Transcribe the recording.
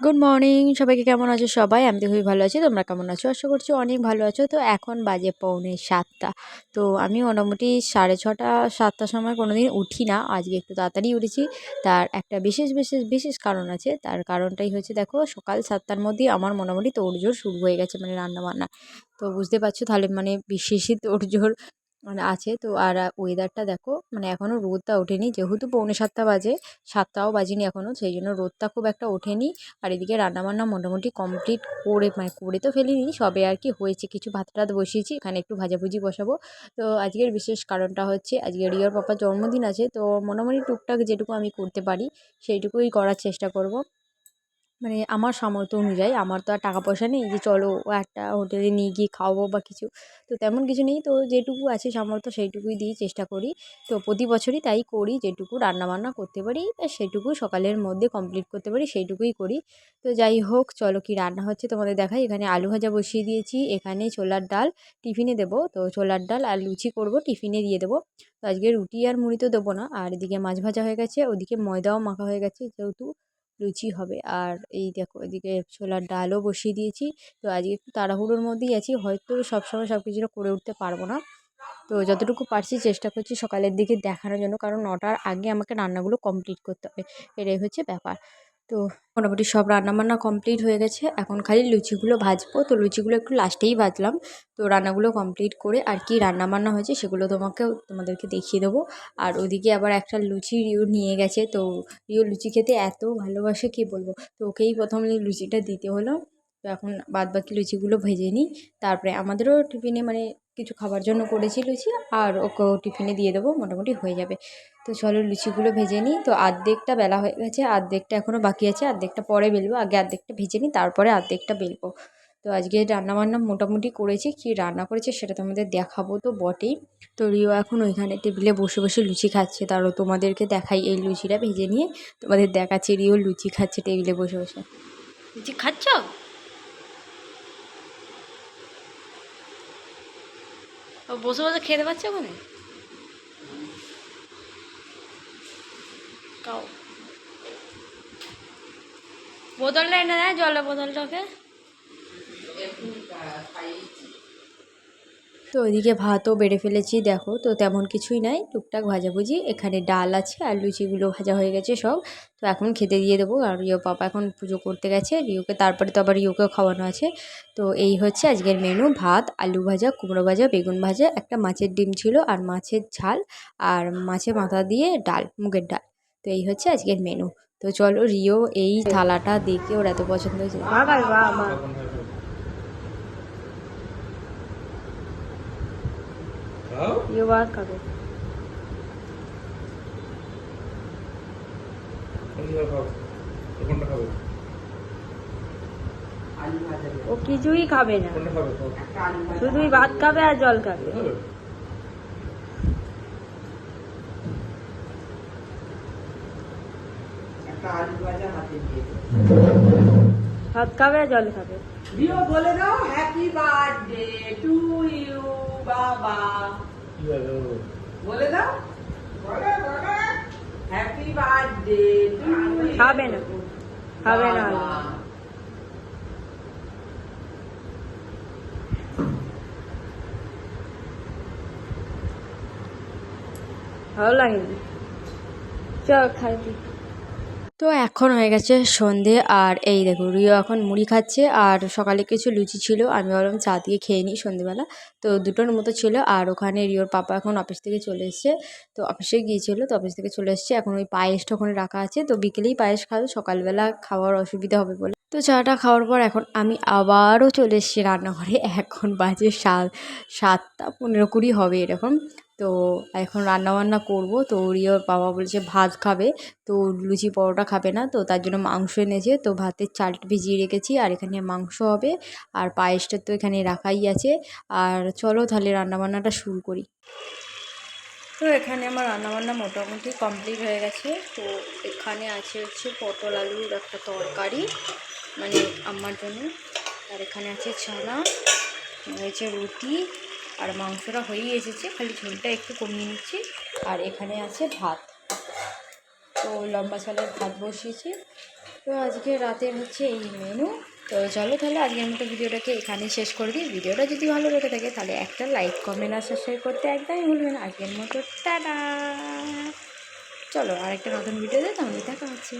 Good morning সবাইকে কেমন আছো সবাই? আমি তো খুবই ভালো আছি, তোমরা কেমন আছো? আশা করছি অনেক ভালো আছো। তো এখন বাজে পৌনে সাতটা। তো আমি মোটামুটি সাড়ে ছটা সাতটার সময় কোনো দিন উঠি না। আজকে একটু তাড়াতাড়ি উঠেছি। তার একটা বিশেষ বিশেষ বিশেষ কারণ আছে। তার কারণটাই হচ্ছে, দেখো, সকাল সাতটার মধ্যেই আমার মোটামুটি তোড়জোড় শুরু হয়ে গেছে মানে রান্না বান্না তো বুঝতে পারছ, তাহলে মানে বিশেষই তোড়জোড় মানে আছে। তো আর ওয়েদারটা দেখো মানে এখনও রোদটা ওঠেনি। যেহেতু পৌনে সাতটা বাজে, সাতটাও বাজেনি এখনও সেই জন্য রোদটা খুব একটা ওঠেনি। আর এদিকে রান্নাবান্না মোটামুটি কমপ্লিট করে মানে করে তো ফেলিনি, সবে আর কি হয়েছে। কিছু ভাত টাত বসিয়েছি, এখানে একটু ভাজাভুজি বসাবো। তো আজকের বিশেষ কারণটা হচ্ছে আজকে রিয়ার পাপার জন্মদিন আছে, তো মোটামুটি টুকটাক যেটুকু আমি করতে পারি, সেইটুকুই করার চেষ্টা করব। মানে আমার সামর্থ্য অনুযায়ী আমার তো আর টাকা পয়সা নেই যে চলো একটা হোটেলে নিয়ে গিয়ে খাওয়াবো বা কিছু। তো তেমন কিছু নেই। তো যেটুকু আছে সামর্থ্য সেইটুকুই দিয়েই চেষ্টা করি। তো প্রতি বছরই তাই করি, যেটুকু রান্নাবান্না করতে পারি সেটুকু সকালের মধ্যে কমপ্লিট করতে পারি, সেইটুকুই করি। তো যাই হোক, চলো কি রান্না হচ্ছে তোমাদের দেখাই। এখানে আলু ভাজা বসিয়ে দিয়েছি, এখানে ছোলার ডাল টিফিনে দেবো। তো ছোলার ডাল আর লুচি করব, টিফিনে দিয়ে দেবো। তো আজকে রুটি আর মুড়ি তো দেবো না। আর এদিকে মাছ ভাজা হয়ে গেছে, ওদিকে ময়দাও মাখা হয়ে গেছে যেহেতু লুচি হবে। আর এই দেখো, এদিকে ছোলার ডালও বসিয়ে দিয়েছি। তো আজকে একটু তাড়াহুড়োর মধ্যেই আছি, হয়তো সবসময় সব কিছুটা করে উঠতে পারব না। তো যতটুকু পারছি চেষ্টা করছি সকালের দিকে দেখানোর জন্য, কারণ নটার আগে আমাকে রান্নাগুলো কমপ্লিট করতে হবে। এটাই হচ্ছে ব্যাপার। তো মোটামুটি সব রান্নাবান্না কমপ্লিট হয়ে গেছে। এখন খালি লুচিগুলো ভাজবো। তো লুচিগুলো একটু লাস্টেই ভাজলাম। তো রান্নাগুলো কমপ্লিট করে আর কি রান্নাবান্না হয়েছে সেগুলো তোমাকে, তোমাদেরকে দেখিয়ে দেবো। আর ওদিকে আবার একটা লুচি রিও নিয়ে গেছে। তো রিও লুচি খেতে এত ভালোবাসে, কি বলব? তো ওকেই প্রথম লুচিটা দিতে হলো। তো এখন বাদ বাকি লুচিগুলো ভেজে নিই। তারপরে আমাদেরও টিফিনে মানে কিছু খাবার জন্য করেছি লুচি, আর ওকেও টিফিনে দিয়ে দেবো, মোটামুটি হয়ে যাবে। তো চলো লুচিগুলো ভেজে নিই। তো আর্ধেকটা বেলা হয়ে গেছে, আর্ধেকটা এখনও বাকি আছে, আর্ধেকটা পরে বেলবো, আগে আর্ধেকটা ভেজে নিই, তারপরে আর্ধেকটা বেলবো। তো আজকে রান্নাবান্না মোটামুটি করেছি, কী রান্না করেছে সেটা তোমাদের দেখাবো তো বটেই। তো রিও এখন ওইখানে টেবিলে বসে বসে লুচি খাচ্ছে, তারও তোমাদেরকে দেখাই এই লুচিটা ভেজে নিয়ে। তোমাদের দেখাচ্ছে, রিও লুচি খাচ্ছে টেবিলে বসে বসে। লুচি খাচ্ছ? বসে বসে খেতে পারছে ওখানে? কাও। বোতলটা এনে দেয় জলের বোতলটাকে। তো ওইদিকে ভাতও বেড়ে ফেলেছি, দেখো। তো তেমন কিছুই নাই, টুকটাক ভাজাভুজি। এখানে ডাল আছে আর লুচিগুলো ভাজা হয়ে গেছে সব। তো এখন খেতে দিয়ে দেবো আর রিও পাপা এখন পুজো করতে গেছে। রিওকে তারপরে তো আবার রিওকেও খাওয়ানো আছে। তো এই হচ্ছে আজকের মেনু ভাত, আলু ভাজা, কুমড়ো ভাজা, বেগুন ভাজা, একটা মাছের ডিম ছিল আর মাছের ঝাল আর মাছের মাথা দিয়ে ডাল, মুগের ডাল। তো এই হচ্ছে আজকের মেনু তো চলো রিও এই থালাটা দেখে ওর এত পছন্দ হয়েছে। রিও ভাত খাবে ও কিছুই খাবে না শুধুই ভাত খাবে আর জল খাবে ভাত খাবে আর জল খাবে রিও বলে দাও হ্যাপি বার্থডে টু ইউ বাবা বলে দাও হ্যাপি বার্থডে টু খাবে না খাবে না ভালো লাগেনি চল খাই দিই তো এখন হয়ে গেছে সন্ধে আর এই দেখো রিও এখন মুড়ি খাচ্ছে আর সকালে কিছু লুচি ছিল। আমি ভাবলাম চা দিয়ে খেয়ে নিই সন্ধেবেলা। তো দুটোর মতো ছিল আর ওখানে রিওর পাপা এখন অফিস থেকে চলে এসছে। তো অফিসে গিয়েছিল, তো অফিস থেকে চলে এসছে। এখন ওই পায়েসটা ওখানে রাখা আছে। তো বিকেলেই পায়েস খাবে, সকালবেলা খাওয়ার অসুবিধা হবে বলে। তো চাটা খাওয়ার পর এখন আমি আবারও চলে এসেছি রান্নাঘরে। এখন বাজে সাত, সাতটা পনেরো কুড়ি হবে এরকম। তো এখন রান্নাবান্না করব। তো রিওর বাবা বলছে ভাত খাবে। তো লুচি পরোটা খাবে না। তো তার জন্য মাংস এনেছে। তো ভাতের চালটা ভিজিয়ে রেখেছি আর এখানে মাংস হবে। আর পায়েসটা তো এখানে রাখাই আছে। আর চলো তাহলে রান্নাবান্নাটা শুরু করি। তো এখানে আমার রান্নাবান্না মোটামুটি কমপ্লিট হয়ে গেছে। তো এখানে আছে হচ্ছে পটল আলুর একটা তরকারি মানে আমার জন্য। আর এখানে আছে ছানা হয়েছে রুটি আর মাংসটা হয়েই এসেছে, খালি ঝোলটা একটু কমিয়ে নিচ্ছি। আর এখানে আছে ভাত। তো লম্বা চালের ভাত বসিয়েছি। তো আজকে রাতের হচ্ছে এই মেনু তো চলো তাহলে আজকের মতো ভিডিওটাকে এখানেই শেষ করে দিই ভিডিওটা যদি ভালো লেগে থাকে তাহলে একটা লাইক কমেন্ট আর শেয়ার করতে একদমই ভুলবেন। আজকের মতো, টাটা! চলো আরেকটা নতুন ভিডিও ভিডিওতে তাহলে দেখা হচ্ছে।